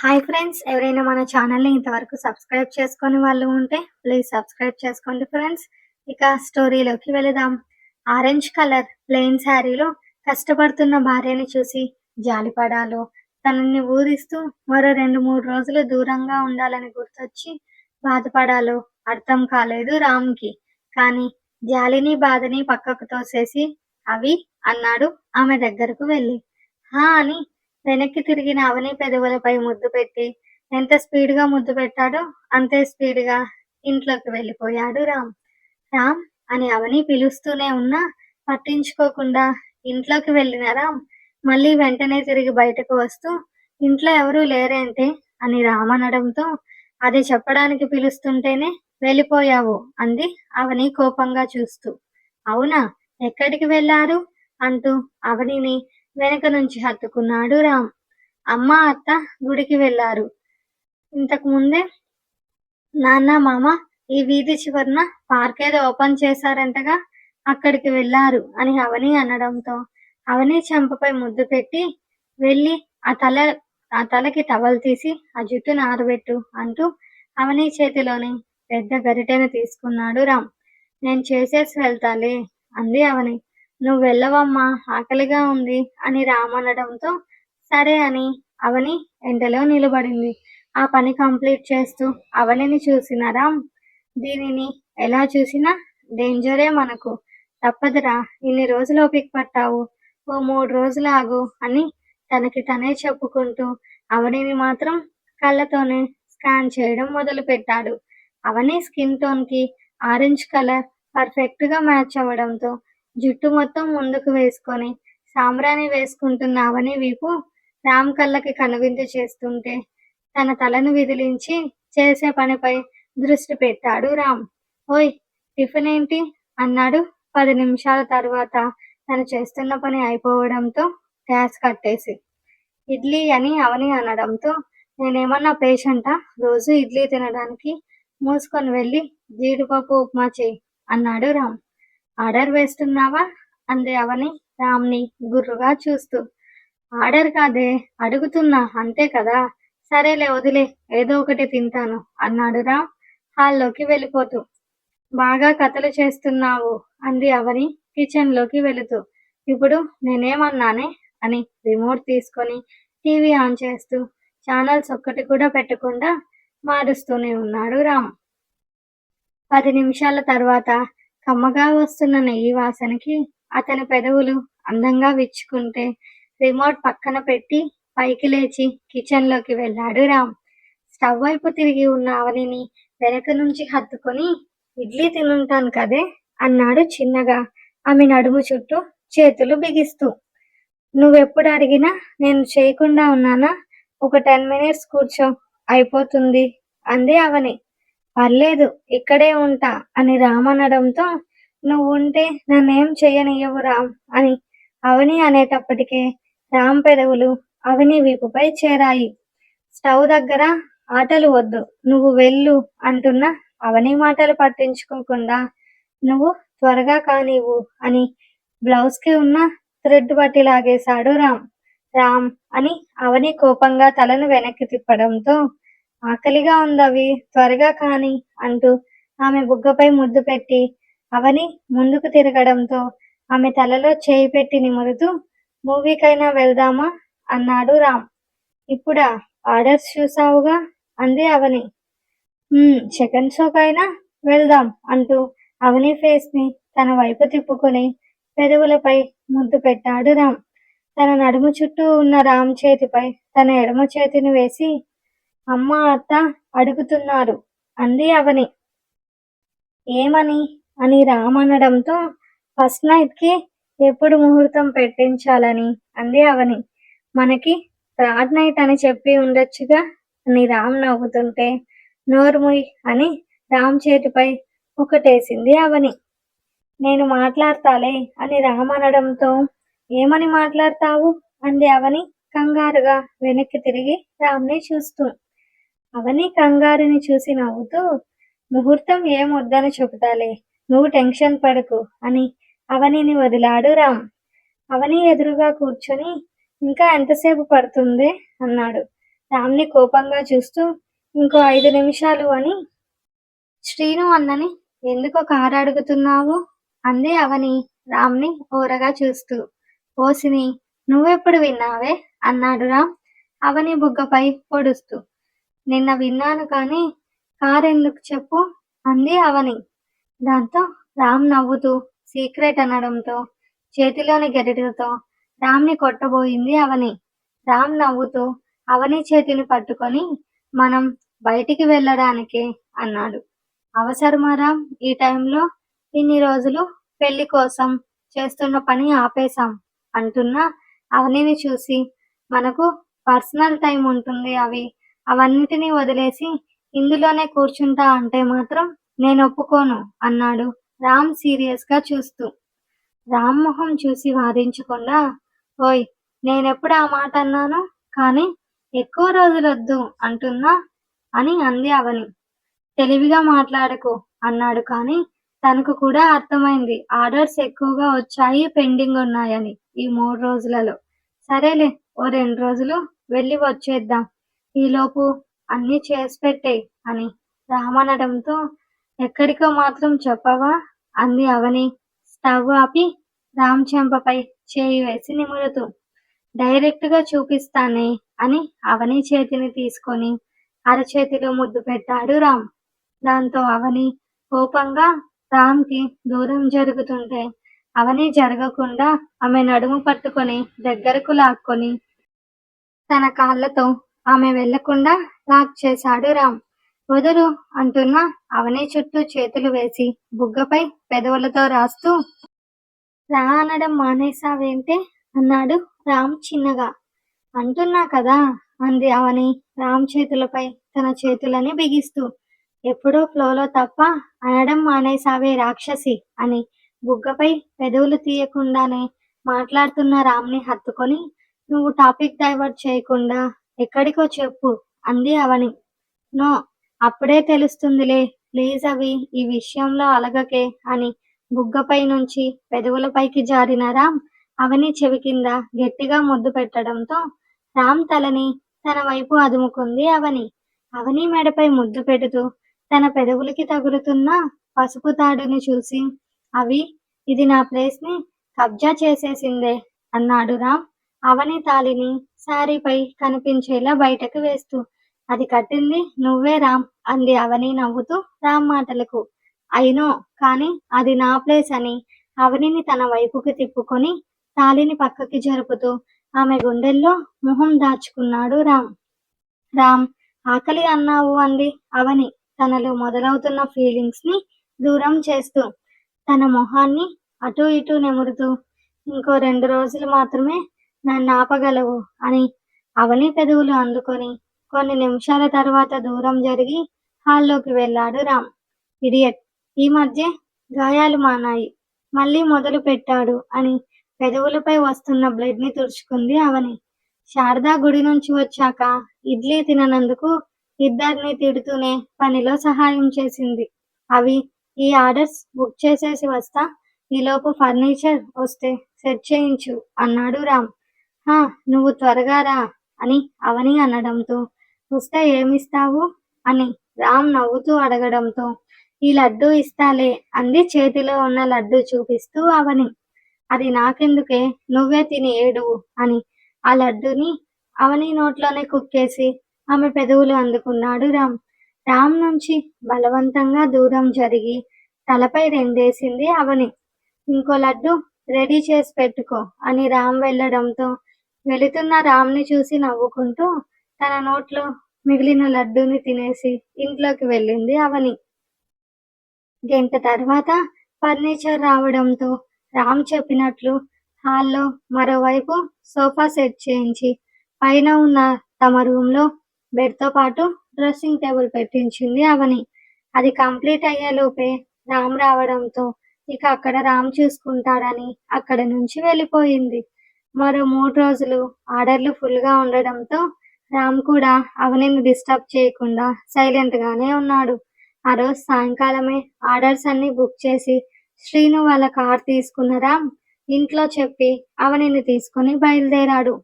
Hi friends ఎవరైనా మన ఛానల్ని ఇంతవరకు సబ్స్క్రైబ్ చేసుకొని వాళ్ళు ఉంటే ప్లీజ్ సబ్స్క్రైబ్ చేసుకోండి ఫ్రెండ్స్ ఇక స్టోరీలోకి వెళదాం. ఆరెంజ్ కలర్ ప్లెయిన్ శారీలో కష్టపడుతున్న భార్యని చూసి జాలిపడాలో. తనని ఊరిస్తూ మరో రెండు మూడు రోజులు దూరంగా ఉండాలని గుర్తొచ్చి బాధపడాలో. అర్థం కాలేదు రామ్కి. కానీ జాలిని బాధని పక్కకు తోసేసి అవి అన్నాడు ఆమె దగ్గరకు వెళ్ళి. హా అని వెనక్కి తిరిగిన అవని పెదవులపై ముద్దు పెట్టి ఎంత స్పీడ్గా ముద్దు పెట్టాడో అంతే స్పీడ్గా ఇంట్లోకి వెళ్ళిపోయాడు రామ్. రామ్ అని అవని పిలుస్తూనే ఉన్నా పట్టించుకోకుండా ఇంట్లోకి వెళ్ళిన రామ్ మళ్ళీ వెంటనే తిరిగి బయటకు వస్తూ ఇంట్లో ఎవరూ లేరేంటే? అని రామ్ అనడంతో అది చెప్పడానికి పిలుస్తుంటేనే వెళ్ళిపోయావు అంది అవని కోపంగా చూస్తూ. అవునా? ఎక్కడికి వెళ్ళారు? అంటూ అవనిని వెనక నుంచి హత్తుకున్నాడు రామ్. అమ్మ అత్త గుడికి వెళ్ళారు ఇంతకు ముందే నాన్న మామ ఈ వీధి చివరన పార్క్ ఏదో ఓపెన్ చేశారంటగా అక్కడికి వెళ్ళారు అని అవని అనడంతో అవని చెంపపై ముద్దు పెట్టి వెళ్ళి ఆ తల ఆ తలకి టవల్ తీసి ఆ జుట్టును ఆరబెట్టు అంటూ అవని చేతిలోని పెద్ద గరిటెను తీసుకున్నాడు రామ్. నేను చేసేసి వెళ్తాలే అంది అవని. నువ్వు వెళ్ళవమ్మా ఆకలిగా ఉంది అని రామనడంతో సరే అని. అవని ఎండలో నిలబడింది. ఆ పని కంప్లీట్ చేస్తూ అవనిని చూసిన రామ్ దీనిని ఎలా చూసినా డేంజరే మనకు. తప్పదురా ఇన్ని రోజులు ఓపిక పట్టావు. ఓ మూడు రోజులు ఆగు అని తనకి తనే చెప్పుకుంటూ అవనిని మాత్రం కళ్ళతోనే స్కాన్ చేయడం మొదలు పెట్టాడు అవని స్కిన్ టోన్కి ఆరెంజ్ కలర్ పర్ఫెక్ట్గా మ్యాచ్ అవ్వడంతో జుట్టు మొత్తం ముందుకు వేసుకొని సాంబ్రాణి వేసుకుంటున్న అవని వీపు రామ్ కళ్ళకి కనువిందు చేస్తుంటే తన తలను విదిలించి చేసే పనిపై దృష్టి పెట్టాడు రామ్. ఓయ్ టిఫిన్ ఏంటి? అన్నాడు పది నిమిషాల తర్వాత తను చేస్తున్న పని అయిపోవడంతో గ్యాస్ కట్టేసి. ఇడ్లీ అని అవని అనడంతో నేనేమన్నా పేషెంటా? రోజు ఇడ్లీ తినడానికి మూసుకొని వెళ్ళి జీడిపప్పు ఉప్మా చేయి అన్నాడు రామ్. ఆర్డర్ వేస్తున్నావా? అంది అవని రామ్ని గుర్రుగా చూస్తూ. ఆర్డర్ కాదే అడుగుతున్నా అంతే కదా? సరేలే వదిలే ఏదో ఒకటి తింటాను అన్నాడు రామ్ హాల్లోకి వెళ్ళిపోతూ. బాగా కథలు చేస్తున్నావు అంది అవని కిచెన్లోకి వెళుతూ. ఇప్పుడు నేనేమన్నానే? అని రిమోట్ తీసుకొని టీవీ ఆన్ చేస్తూ ఛానల్స్ ఒక్కటి కూడా పెట్టకుండా మారుస్తూనే ఉన్నాడు రామ్. పది నిమిషాల తర్వాత కమ్మగా వస్తున్న నెయ్యి వాసనకి అతని పెదవులు అందంగా విచ్చుకుంటే రిమోట్ పక్కన పెట్టి పైకి లేచి కిచెన్లోకి వెళ్ళాడు రామ్. స్టవ్ వైపు తిరిగి ఉన్న అవనిని వెనక నుంచి హత్తుకొని ఇడ్లీ తినుంటాను కదే అన్నాడు చిన్నగా. ఆమె నడుము చుట్టూ చేతులు బిగిస్తూ నువ్వెప్పుడు అడిగినా నేను చేయకుండా ఉన్నానా? ఒక టెన్ మినిట్స్ కూర్చో అయిపోతుంది అంది అవని. పర్లేదు ఇక్కడే ఉంటా అని రామ్ అనడంతో నువ్వు ఉంటే నన్నేం చెయ్యనియ్యవు రామ్ అని అవని అనేటప్పటికే రామ్ పెదవులు అవని వీపుపై చేరాయి. స్టవ్ దగ్గర ఆటలు వద్దు నువ్వు వెళ్ళు అంటున్న అవని మాటలు పట్టించుకోకుండా నువ్వు త్వరగా కానివ్వు అని బ్లౌజ్కి ఉన్న థ్రెడ్ పట్టి లాగేశాడు రామ్. రామ్ అని అవని కోపంగా తలను వెనక్కి తిప్పడంతో ఆకలిగా ఉందవి త్వరగా కాని అంటూ ఆమె బుగ్గపై ముద్దు పెట్టి అవని ముందుకు తిరగడంతో ఆమె తలలో చేయి పెట్టి నిమురుతూ మూవీకైనా వెళ్దామా? అన్నాడు రామ్. ఇప్పుడా? ఆర్డర్స్ చూసావుగా? అంది అవని. సెకండ్ షోకైనా వెళ్దాం అంటూ అవని ఫేస్ని తన వైపు తిప్పుకొని పెదవులపై ముద్దు పెట్టాడు రామ్. తన నడుము చుట్టూ ఉన్న రామ్ చేతిపై తన ఎడమ చేతిని వేసి అమ్మ అత్త అడుగుతున్నారు. అంది అవని. ఏమని? అని రామనడంతో ఫస్ట్ నైట్కి ఎప్పుడు ముహూర్తం పెట్టించాలని? అంది అవని. మనకి థర్డ్ నైట్ అని చెప్పి ఉండొచ్చుగా? అని రామ్ నవ్వుతుంటే నోర్ముయ్ అని రామ్ చేతిపై ఒకటేసింది అవని. నేను మాట్లాడతాలే అని రామ్ అనడంతో ఏమని మాట్లాడతావు? అంది అవని కంగారుగా వెనక్కి తిరిగి రామ్ని చూస్తూ. అవని కంగారుని చూసి నవ్వుతూ ముహూర్తం ఏం వద్దని చెబుతాలే నువ్వు టెన్షన్ పడకు అని అవనిని వదిలాడు రామ్. అవని ఎదురుగా కూర్చొని ఇంకా ఎంతసేపు పడుతుంది? అన్నాడు. రామ్ని కోపంగా చూస్తూ ఇంకో ఐదు నిమిషాలు అని శ్రీను అన్నని ఎందుకో కారు అడుగుతున్నావు? అంది అవని రామ్ని ఓరగా చూస్తూ. ఓసిని నువ్వెప్పుడు విన్నావే? అన్నాడు రామ్. అవని బుగ్గపై పొడుస్తూ. నిన్న విన్నాను కానీ కారెందుకు చెప్పు అంది అవని. దాంతో రామ్ నవ్వుతూ సీక్రెట్ అనడంతో చేతిలోని గెరిటతో రామ్ని కొట్టబోయింది అవని. రామ్ నవ్వుతూ అవని చేతిని పట్టుకొని మనం బయటికి వెళ్ళడానికే అన్నాడు. అవసరమా రామ్? ఈ టైంలో ఇన్ని రోజులు పెళ్ళి కోసం చేస్తున్న పని ఆపేశాం అంటున్నా అవనిని చూసి మనకు పర్సనల్ టైం ఉంటుంది అవి అవన్నిటినీ వదిలేసి ఇందులోనే కూర్చుంటా అంటే మాత్రం నేను ఒప్పుకోను అన్నాడు రామ్ సీరియస్గా చూస్తూ. రామ్ మొహం చూసి వాదించకుండా ఓయ్ నేనెప్పుడు ఆ మాట అన్నాను? కానీ ఎక్కువ రోజులొద్దు అంటున్నా అని అంది అవని. తెలివిగా మాట్లాడకు అన్నాడు కానీ తనకు కూడా అర్థమైంది. ఆర్డర్స్ ఎక్కువగా వచ్చాయి పెండింగ్ ఉన్నాయని ఈ మూడు రోజులలో. సరేలే ఓ రెండు రోజులు వెళ్ళి వచ్చేద్దాం ఈలోపు అన్ని చేసి పెట్టేయ్ అని రామనడంతో ఎక్కడికో మాత్రం చెప్పవా? అంది అవని. స్టవ్ ఆపి రామ్ చెంపపై చేయి వేసి నిమురుతూ డైరెక్ట్గా చూపిస్తానే? అని అవని చేతిని తీసుకొని అరచేతిలో ముద్దు పెట్టాడు రామ్. దాంతో అవని కోపంగా రామ్కి దూరం జరుగుతుంటే అవని జరగకుండా ఆమె నడుము పట్టుకొని దగ్గరకు లాక్కొని తన కాళ్ళతో ఆమె వెళ్ళకుండా లాక్ చేశాడు రామ్. వదులు అంటున్న అవని చుట్టూ చేతులు వేసి బుగ్గపై పెదవులతో రాస్తూ రా అనడం మానేసావేంటే అన్నాడు రామ్ చిన్నగా. అంటున్నా కదా అంది అవని రామ్ చేతులపై తన చేతులని బిగిస్తూ. ఎప్పుడూ ఫ్లోలో తప్ప అనడం మానేసావే రాక్షసి అని బుగ్గపై పెదవులు తీయకుండానే మాట్లాడుతున్న రామ్ని హత్తుకొని నువ్వు టాపిక్ డైవర్ట్ చేయకుండా ఎక్కడికో చెప్పు అంది అవని. నో అప్పుడే తెలుస్తుందిలే. ప్లీజ్ అవి ఈ విషయంలో అలగకే అని బుగ్గపై నుంచి పెదవులపైకి జారిన రామ్ అవని చెవి కింద గట్టిగా ముద్దు పెట్టడంతో రామ్ తలని తన వైపు అదుముకుంది అవని. అవని మెడపై ముద్దు పెడుతూ తన పెదవులకి తగులుతున్న పసుపు తాడుని చూసి అవి ఇది నా ప్లేస్ని కబ్జా చేసేసిందే అన్నాడు రామ్. అవని తాలిని శారీపై కనిపించేలా బయటకు వేస్తూ అది కట్టింది నువ్వే రామ్ అంది అవని నవ్వుతూ రామ్ మాటలకు. అయినో కానీ అది నా ప్లేస్ అని అవనిని తన వైపుకి తిప్పుకొని తాలిని పక్కకి జరుపుతూ ఆమె గుండెల్లో మొహం దాచుకున్నాడు రామ్. రామ్ ఆకలి అన్నావు అంది అవని తనలో మొదలవుతున్న ఫీలింగ్స్ని దూరం చేస్తూ. తన మొహాన్ని అటు ఇటు నెమురుతూ ఇంకో రెండు రోజులు మాత్రమే నన్ను ఆపగలవు అని అవని పెదవులు అందుకొని కొన్ని నిమిషాల తర్వాత దూరం జరిగి హాల్లోకి వెళ్ళాడు రామ్. ఇడియట్ ఈ మధ్య గాయాలు మానాయి. మళ్ళీ మొదలు పెట్టాడు అని పెదవులపై వస్తున్న బ్లడ్ని తుడుచుకుంది అవని. శారదా గుడి నుంచి వచ్చాక ఇడ్లీ తిననందుకు ఇద్దరిని తిడుతూనే పనిలో సహాయం చేసింది. అవి ఈ ఆర్డర్స్ బుక్ చేసేసి వస్తా ఈలోపు ఫర్నిచర్ వస్తే సెట్ చేయించు అన్నాడు రామ్. హా నువ్వు త్వరగా రా అని అవని అనడంతో వస్తే ఏమిస్తావు? అని రామ్ నవ్వుతూ అడగడంతో ఈ లడ్డు ఇస్తాలే అంది చేతిలో ఉన్న లడ్డు చూపిస్తూ అవని. అది నాకెందుకే? నువ్వే తిని ఏడువు అని ఆ లడ్డుని అవని నోట్లోనే కుక్కేసి ఆమె పెదవులు అందుకున్నాడు రామ్. రామ్ నుంచి బలవంతంగా దూరం జరిగి తలపై రెండేసింది అవని. ఇంకో లడ్డు రెడీ చేసి పెట్టుకో అని రామ్ వెళ్ళడంతో వెళుతున్న రామ్ని చూసి నవ్వుకుంటూ తన నోట్లో మిగిలిన లడ్డూని తినేసి ఇంట్లోకి వెళ్ళింది అవని. గంట తర్వాత ఫర్నిచర్ రావడంతో రామ్ చెప్పినట్లు హాల్లో మరోవైపు సోఫా సెట్ చేయించి పైన ఉన్న తమ రూమ్లో బెడ్తో పాటు డ్రెస్సింగ్ టేబుల్ పెట్టించింది అవని. అది కంప్లీట్ అయ్యేలోపే రామ్ రావడంతో ఇక అక్కడ రామ్ చూసుకుంటాడని అక్కడ నుంచి వెళ్ళిపోయింది. మరో మూడు రోజులు ఆర్డర్లు ఫుల్గా ఉండడంతో రామ్ కూడా అవనిని డిస్టర్బ్ చేయకుండా సైలెంట్గానే ఉన్నాడు. ఆ రోజు సాయంకాలమే ఆర్డర్స్ అన్ని బుక్ చేసి శ్రీను వాళ్ళ కార్ తీసుకున్న రామ్ ఇంట్లో చెప్పి అవనిని తీసుకుని బయలుదేరాడు.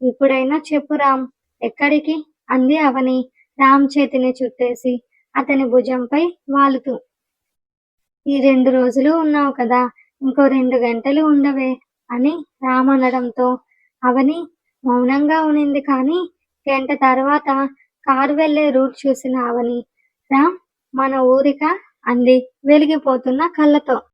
ఇప్పుడైనా చెప్పు రామ్ ఎక్కడికి? అంది అవని రామ్ చేతిని చుట్టేసి అతని భుజంపై వాలుతూ. ఈ రెండు రోజులు ఉన్నావు కదా ఇంకో రెండు గంటలు ఉండవే అని రామ్ అనడంతో అవని మౌనంగా ఉనింది కానీ గంట తర్వాత కారు వెళ్ళే రూట్ చూసిన అవని రామ్ మన ఊరిక? అంది వెలిగిపోతున్న కళ్ళతో.